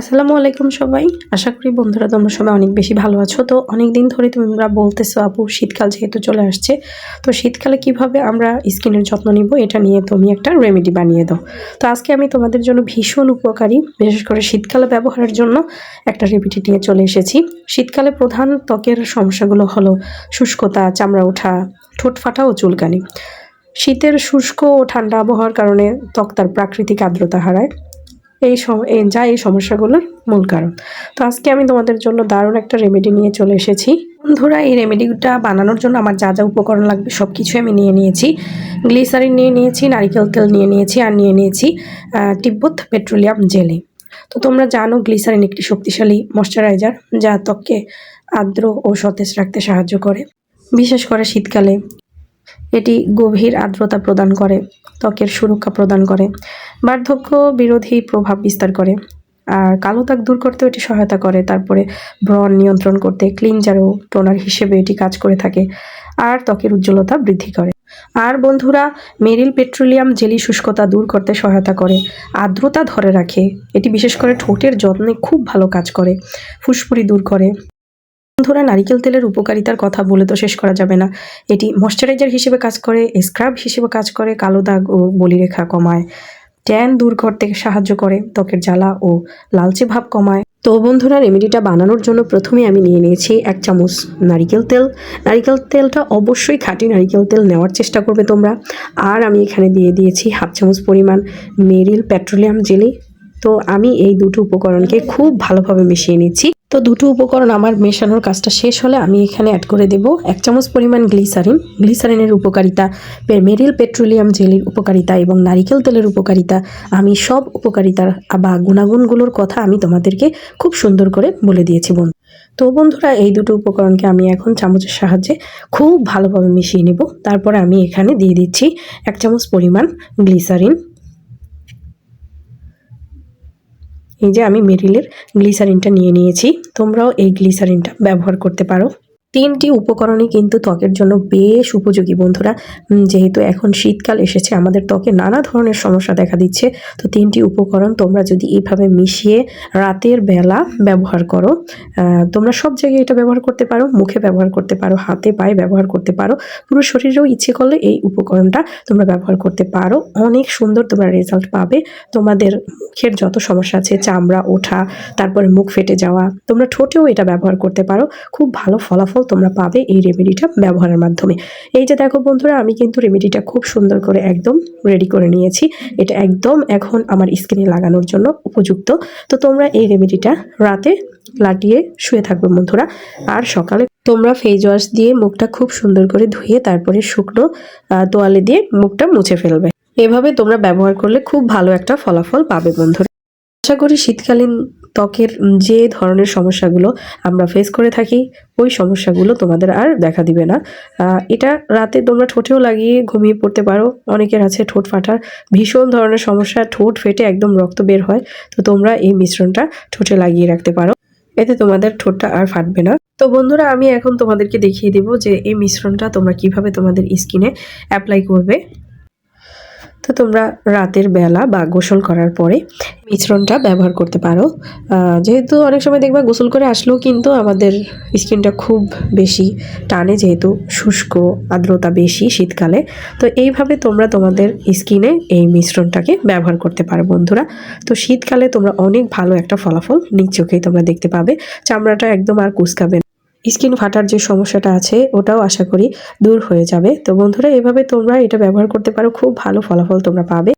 আসসালামু আলাইকুম সবাই। আশা করি বন্ধুরা তোমরা সবাই অনেক বেশি ভালো আছো। তো অনেক দিন ধরে তোমরা বলতেছো, আপু, শীতকাল যেহেতু চলে আসছে, তো শীতকালে কীভাবে আমরা স্কিনের যত্ন নিব, এটা নিয়ে তুমি একটা রেমেডি বানিয়ে দাও। তো আজকে আমি তোমাদের জন্য ভীষণ উপকারী, বিশেষ করে শীতকালে ব্যবহারের জন্য একটা রেমেডি নিয়ে চলে এসেছি। শীতকালে প্রধান ত্বকের সমস্যাগুলো হলো শুষ্কতা, চামড়া ওঠা, ঠোঁট ফাটা ও চুলকানি। শীতের শুষ্ক ও ঠান্ডা আবহাওয়ার কারণে ত্বক তার প্রাকৃতিক আর্দ্রতা হারায়। এই যা এই সমস্যাগুলোর মূল কারণ। তো আজকে আমি তোমাদের জন্য দারুণ একটা রেমেডি নিয়ে চলে এসেছি। বন্ধুরা, এই রেমেডিটা বানানোর জন্য আমার যা যা উপকরণ লাগবে সব কিছু আমি নিয়ে নিয়েছি। গ্লিসারিন নিয়ে নিয়েছি, নারিকেল তেল নিয়ে নিয়েছি আর নিয়ে নিয়েছি তিব্বত পেট্রোলিয়াম জেলি। তো তোমরা জানো গ্লিসারিন একটি শক্তিশালী ময়শ্চারাইজার যা ত্বককে আর্দ্র ও সতেজ রাখতে সাহায্য করে। বিশেষ করে শীতকালে এটি গভীর আর্দ্রতা প্রদান করে, ত্বকের সুরক্ষা প্রদান করে, বার্ধক্য বিরোধী প্রভাব বিস্তার করে। আর কালো দাগ দূর করতেও এটি সহায়তা করে, তারপরে ব্রণ নিয়ন্ত্রণ করতে ক্লিনজার ও টোনার হিসেবে এটি কাজ করে থাকে, আর ত্বকের উজ্জ্বলতা বৃদ্ধি করে। আর বন্ধুরা, মেরিল পেট্রোলিয়াম জেলি শুষ্কতা দূর করতে সহায়তা করে, আর্দ্রতা ধরে রাখে। এটি বিশেষ করে ঠোঁটের যত্নে খুব ভালো কাজ করে, ফুসফুরি দূর করে বন্ধুরা নারিকেল তেলের উপকারিতার কথা বলে তো শেষ করা যাবে না। এটি ময়শ্চারাইজার হিসেবে কাজ করে, স্ক্রাব হিসেবে কাজ করে, কালো দাগ ও বলিরেখা কমায়। ট্যান দূর করতে সাহায্য করে, ত্বকের জ্বালা ও লালচে ভাব কমায়। তো বন্ধুরা, রেমেডিটা বানানোর জন্য প্রথমে আমি নিয়ে নিয়েছি এক চামচ নারিকেল তেল। নারিকেল তেলটা অবশ্যই খাঁটি নারিকেল তেল নেওয়ার চেষ্টা করবে তোমরা। আর আমি এখানে দিয়ে দিয়েছি হাফ চামচ পরিমাণ মেরিল পেট্রোলিয়াম জেলি। তো আমি এই দুটো উপকরণকে খুব ভালোভাবে মিশিয়ে নিচ্ছি। তো দুটো উপকরণ আমার মেশানোর কাজটা শেষ হলে আমি এখানে অ্যাড করে দেব এক চামচ পরিমাণ গ্লিসারিন গ্লিসারিনের উপকারিতা মেরিল পেট্রোলিয়াম জেলির উপকারিতা এবং নারিকেল তেলের উপকারিতা। আমি সব উপকারিতার বা গুণাগুণগুলোর কথা আমি তোমাদেরকে খুব সুন্দর করে বলে দিয়েছি বন্ধু। তো বন্ধুরা, এই দুটো উপকরণকে আমি এখন চামচের সাহায্যে খুব ভালোভাবে মিশিয়ে নেব। তারপরে আমি এখানে দিয়ে দিচ্ছি এক চামচ পরিমাণ গ্লিসারিন এই যে আমি মেরিলের গ্লিসারিনটা নিয়ে নিয়েছি তোমরাও এই গ্লিসারিনটা ব্যবহার করতে পারো। তিনটি উপকরণই কিন্তু ত্বকের জন্য বেশ উপযোগী বন্ধুরা। যেহেতু এখন শীতকাল এসেছে, আমাদের ত্বকে নানা ধরনের সমস্যা দেখা দিচ্ছে। তো তিনটি উপকরণ তোমরা যদি এইভাবে মিশিয়ে রাতের বেলা ব্যবহার করো তোমরা সব জায়গায় এটা ব্যবহার করতে পারো, মুখে ব্যবহার করতে পারো, হাতে পায়ে ব্যবহার করতে পারো। পুরো শরীরেও ইচ্ছে করলে এই উপকরণটা তোমরা ব্যবহার করতে পারো। অনেক সুন্দর তোমরা রেজাল্ট পাবে। তোমাদের মুখের যত সমস্যা আছে, চামড়া, ওঠা, তারপরে মুখ ফেটে যাওয়া, তোমরা ঠোঁটেও এটা ব্যবহার করতে পারো। খুব ভালো ফলাফল তোমরা পাবে এই রেমেডিটা ব্যবহারের মাধ্যমে। এই যে দেখো বন্ধুরা, আমি কিন্তু রেমেডিটা খুব সুন্দর করে একদম রেডি করে নিয়েছি। এটা একদম এখন আমার স্কিনে লাগানোর জন্য উপযুক্ত। তো তোমরা এই রেমেডিটা রাতে লাটিয়ে শুয়ে থাকবে বন্ধুরা। আর সকালে তোমরা ফেস ওয়াশ দিয়ে মুখটা খুব সুন্দর করে ধুয়ে তারপরে শুকনো তোয়ালে দিয়ে মুখটা মুছে ফেলবে। এভাবে তোমরা ব্যবহার করলে খুব ভালো একটা ফলাফল পাবে বন্ধুরা। আশা করি শীতকালীন ত্বকের যে ধরনের সমস্যাগুলো আমরা ফেস করে থাকি, ওই সমস্যাগুলো তোমাদের আর দেখা দিবে না। এটা রাতে তোমরা ঠোঁটেও লাগিয়ে ঘুমিয়ে পড়তে পারো। অনেকের আছে ঠোঁট ফাটার ভীষণ ধরনের সমস্যা, ঠোঁট ফেটে একদম রক্ত বের হয়। তো তোমরা এই মিশ্রণটা ঠোঁটে লাগিয়ে রাখতে পারো। এতে তোমাদের ঠোঁটটা আর ফাটবে না। তো বন্ধুরা, আমি এখন তোমাদেরকে দেখিয়ে দেব যে এই মিশ্রণটা তোমরা কীভাবে তোমাদের স্কিনে অ্যাপ্লাই করবে। তো তোমরা রাতের বেলা বা গোসল করার পরে মিশ্রণটা ব্যবহার করতে পারো। যেহেতু অনেক সময় দেখবা গোসল করে আসলেও কিন্তু আমাদের স্কিনটা খুব বেশি টানে যেহেতু শুষ্ক আর্দ্রতা বেশি শীতকালে। তো এইভাবে তোমরা তোমাদের স্কিনে এই মিশ্রণটাকে ব্যবহার করতে পারো বন্ধুরা। তো শীতকালে তোমরা অনেক ভালো একটা ফলাফল নিজ চোখেই তোমরা দেখতে পাবে। চামড়াটা একদম আর কুচকাবে স্কিন ফাটার যে সমস্যাটা আছে, ওটাও আশা করি দূর হয়ে যাবে। তো বন্ধুরা, এভাবে তোমরা এটা ব্যবহার করতে পারো। খুব ভালো ফলাফল তোমরা পাবে।